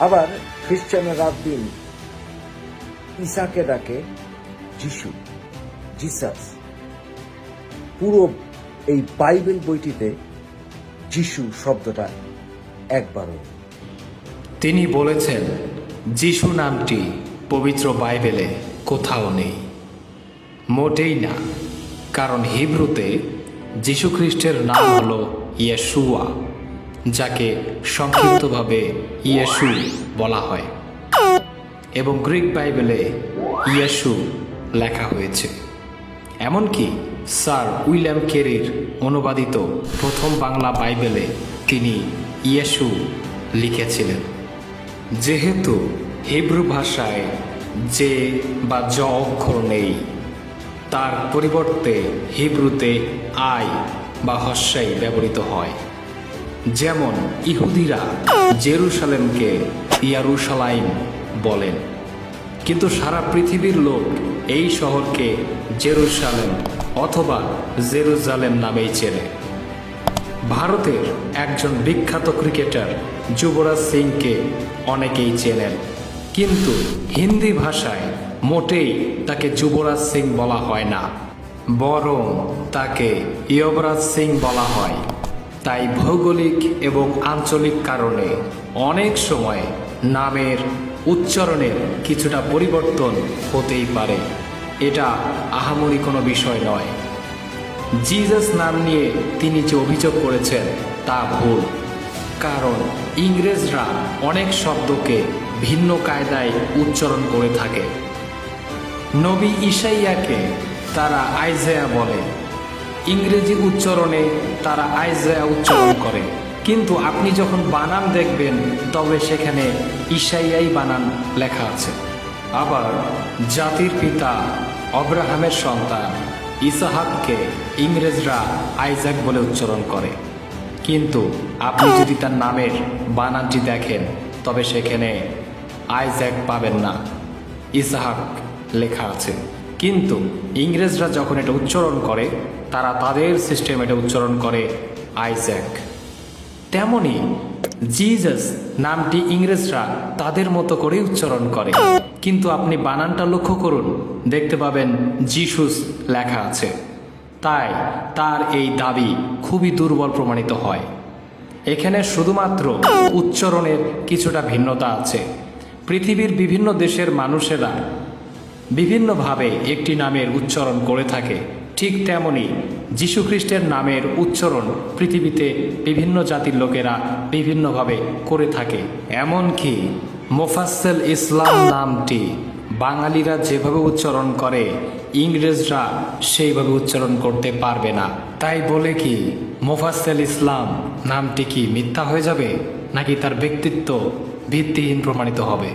আবার খ্রিস্টানের দিন ঈসাকে ডাকে যিশু, জিসাস। পুরো এই বাইবেল বইটিতে যিশু শব্দটা একবারও। তিনি বলেছেন, যিশু নামটি পবিত্র বাইবেলে কোথাও নেই। মোটেই না, কারণ হিব্রুতে যীশুখ্রিস্টের নাম হল ইয়েশুয়া। যাকে সংক্ষিপ্তভাবে ইয়েশু বলা হয়। এবং গ্রিক বাইবেলে ইয়েশু লেখা হয়েছে। এমনকি স্যার উইলিয়াম কেরির অনুবাদিত প্রথম বাংলা বাইবেলে তিনি ইয়েশু লিখেছিলেন, যেহেতু হিব্রু ভাষায় যে বা জ অক্ষর নেই, তার পরিবর্তে হিব্রুতে আই বা হস্যাই ব্যবহৃত হয়। যেমন ইহুদিরা জেরুসালেমকে ইয়ারুসালাইম বলেন। কিন্তু সারা পৃথিবীর লোক এই শহরকে জেরুসালেম অথবা জেরুজালেম নামেই চেনে। ভারতের একজন বিখ্যাত ক্রিকেটার যুবরাজ সিংকে অনেকেই চেনেন। কিন্তু হিন্দি ভাষায় মোটেই তাকে যুবরাজ সিং বলা হয় না। বরং তাকে ইয়বরাজ সিং বলা হয়। তাই ভৌগোলিক এবং আঞ্চলিক কারণে অনেক সময় নামের উচ্চারণের কিছুটা পরিবর্তন হতেই পারে। এটা আহামরি কোনো বিষয় নয়। জিজাস নাম নিয়ে তিনি যে অভিযোগ করেছেন, তা ভুল। কারণ ইংরেজরা অনেক শব্দকে ভিন্ন কায়দায় উচ্চারণ করে থাকে। নবী ইসাইয়াকে তারা আইজায়া বলে। ইংরেজি উচ্চারণে তারা আইজায়া উচ্চারণ করে। কিন্তু আপনি যখন বানান দেখবেন, তবে সেখানে ইসাইয়াই বানান লেখা আছে। আবার জাতির পিতা অব্রাহামের সন্তান ইসাহাককে ইংরেজরা আইজাক বলে উচ্চারণ করে। কিন্তু আপনি যদি তার নামের বানানটি দেখেন, তবে সেখানে আইজ্যাক পাবেন না। ইসাহাক লেখা আছে। কিন্তু ইংরেজরা যখন এটা উচ্চারণ করে, তারা তাদের সিস্টেম এটা উচ্চারণ করে আইজ্যাক তেমনি জিজাস নামটি ইংরেজরা তাদের মতো করে উচ্চারণ করে। কিন্তু আপনি বানানটা লক্ষ্য করুন, দেখতে পাবেন জিসুস লেখা আছে। তাই তার এই দাবি খুবই দুর্বল প্রমাণিত হয়। এখানে শুধুমাত্র উচ্চারণের কিছুটা ভিন্নতা আছে। পৃথিবীর বিভিন্ন দেশের মানুষেরা বিভিন্নভাবে একটি নামের উচ্চারণ করে থাকে। ঠিক তেমনি যীশুখ্রিস্টের নামের উচ্চারণ পৃথিবীতে বিভিন্ন জাতির লোকেরা বিভিন্নভাবে করে থাকে। এমনকি মোফাসেল ইসলাম নামটি বাঙালিরা যেভাবে উচ্চারণ করে, ইংরেজরা সেইভাবে উচ্চারণ করতে পারবে না। তাই বলে কি মোফাসেল ইসলাম নামটি কি মিথ্যা হয়ে যাবে, নাকি তার ব্যক্তিত্ব ভিত্তিহীন প্রমাণিত হবে?